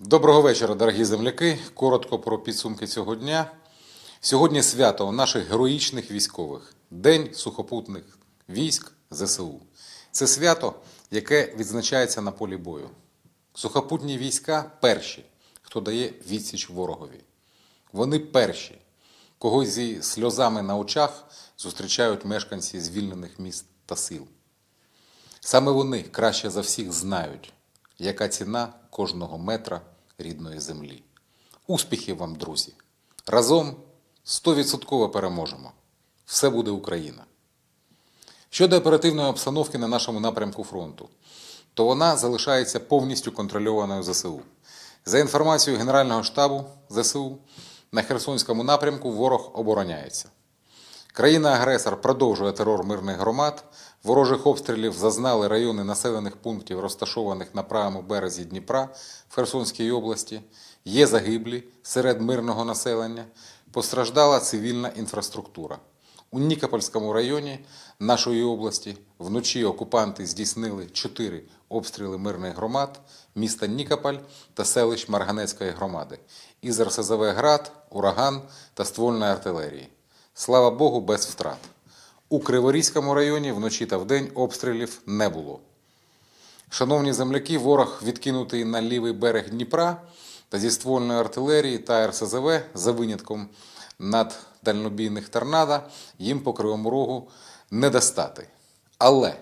Доброго вечора, дорогі земляки. Коротко про підсумки цього дня. Сьогодні свято наших героїчних військових День сухопутних військ ЗСУ. Це свято, яке відзначається на полі бою. Сухопутні війська перші, хто дає відсіч ворогові. Вони перші, кого зі сльозами на очах зустрічають мешканці звільнених міст та сил. Саме вони краще за всіх знають, яка ціна кожного метра рідної землі. Успіхів вам, друзі! Разом 100% переможемо. Все буде Україна. Щодо оперативної обстановки на нашому напрямку фронту, то вона залишається повністю контрольованою ЗСУ. За інформацією Генерального штабу ЗСУ, на Херсонському напрямку ворог обороняється. Країна-агресор продовжує терор мирних громад. Ворожих обстрілів зазнали райони населених пунктів, розташованих на правому березі Дніпра в Херсонській області. Є загиблі серед мирного населення. Постраждала цивільна інфраструктура. У Нікопольському районі нашої області вночі окупанти здійснили чотири обстріли мирних громад міста Нікополь та селищ Марганецької громади із РСЗВ «Град», ураган та ствольної артилерії. Слава Богу, без втрат. У Криворізькому районі вночі та вдень обстрілів не було. Шановні земляки, ворог відкинутий на лівий берег Дніпра та зі ствольної артилерії та РСЗВ за винятком наддальнобійних торнадо їм по Кривому Рогу не достати. Але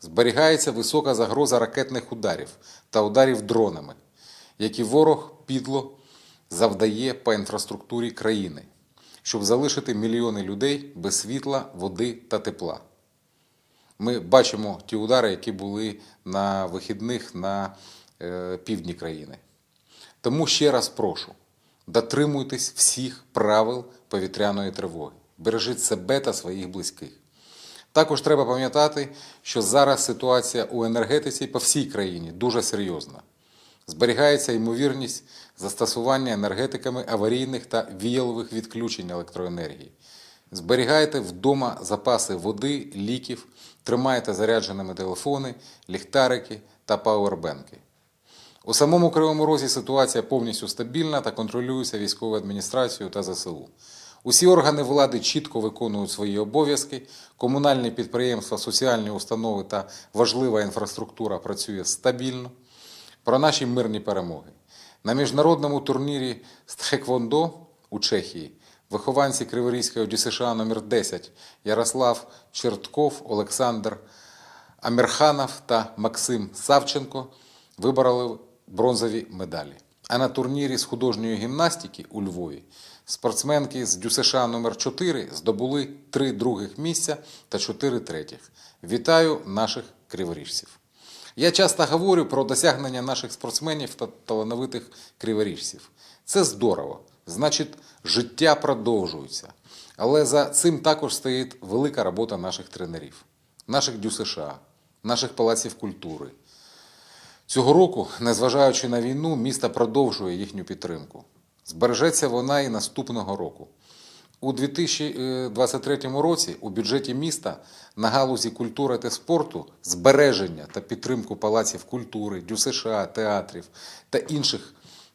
зберігається висока загроза ракетних ударів та ударів дронами, які ворог підло завдає по інфраструктурі країни, щоб залишити мільйони людей без світла, води та тепла. Ми бачимо ті удари, які були на вихідних на е, півдні країни. Тому ще раз прошу: дотримуйтесь всіх правил повітряної тривоги, бережіть себе та своїх близьких. Також треба пам'ятати, що зараз ситуація у енергетиці по всій країні дуже серйозна. Зберігається ймовірність застосування енергетиками аварійних та віялових відключень електроенергії. Зберігайте вдома запаси води, ліків, тримайте зарядженими телефони, ліхтарики та пауербенки. У самому Кривому Розі ситуація повністю стабільна та контролюється військовою адміністрацією та ЗСУ. Усі органи влади чітко виконують свої обов'язки, комунальні підприємства, соціальні установи та важлива інфраструктура працює стабільно. Про наші мирні перемоги. На міжнародному турнірі з Тхеквондо у Чехії вихованці Криворізької ДЮСШ номер 10 Ярослав Чертков, Олександр Амірханов та Максим Савченко вибороли бронзові медалі. А на турнірі з художньої гімнастики у Львові спортсменки з ДЮСШ номер 4 здобули три других місця та чотири третіх. Вітаю наших криворіжців! Я часто говорю про досягнення наших спортсменів та талановитих криворіжців. Це здорово. Значить, життя продовжується. Але за цим також стоїть велика робота наших тренерів, наших ДЮСШ, наших палаців культури. Цього року, незважаючи на війну, місто продовжує їхню підтримку. Збережеться вона і наступного року. У 2023 році у бюджеті міста на галузі культури та спорту збереження та підтримку палаців культури, ДЮСШ, театрів та інших,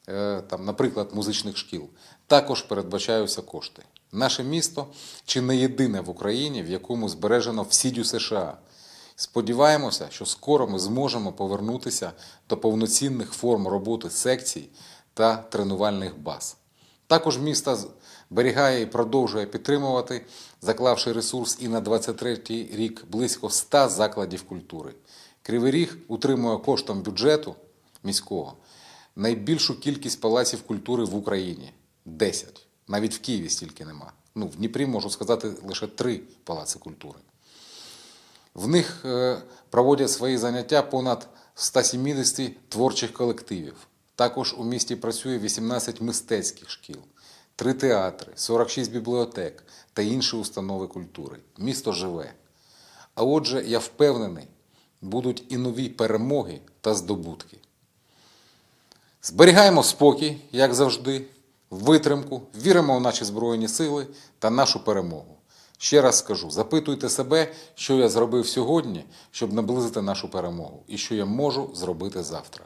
е, там, наприклад, музичних шкіл, також передбачаються кошти. Наше місто чи не єдине в Україні, в якому збережено всі ДЮСШ. Сподіваємося, що скоро ми зможемо повернутися до повноцінних форм роботи секцій та тренувальних баз. Також місто зберігає і продовжує підтримувати, заклавши ресурс і на 23-й рік близько 100 закладів культури. Кривий Ріг утримує коштом бюджету міського найбільшу кількість палаців культури в Україні 10. Навіть в Києві стільки нема. Ну, в Дніпрі можу сказати лише три палаци культури. В них е, проводять свої заняття понад 170 творчих колективів. Також у місті працює 18 мистецьких шкіл, 3 театри, 46 бібліотек та інші установи культури. Місто живе. А отже, я впевнений, будуть і нові перемоги та здобутки. Зберігаємо спокій, як завжди, витримку, віримо в наші Збройні Сили та нашу перемогу. Ще раз скажу: запитуйте себе, що я зробив сьогодні, щоб наблизити нашу перемогу, і що я можу зробити завтра.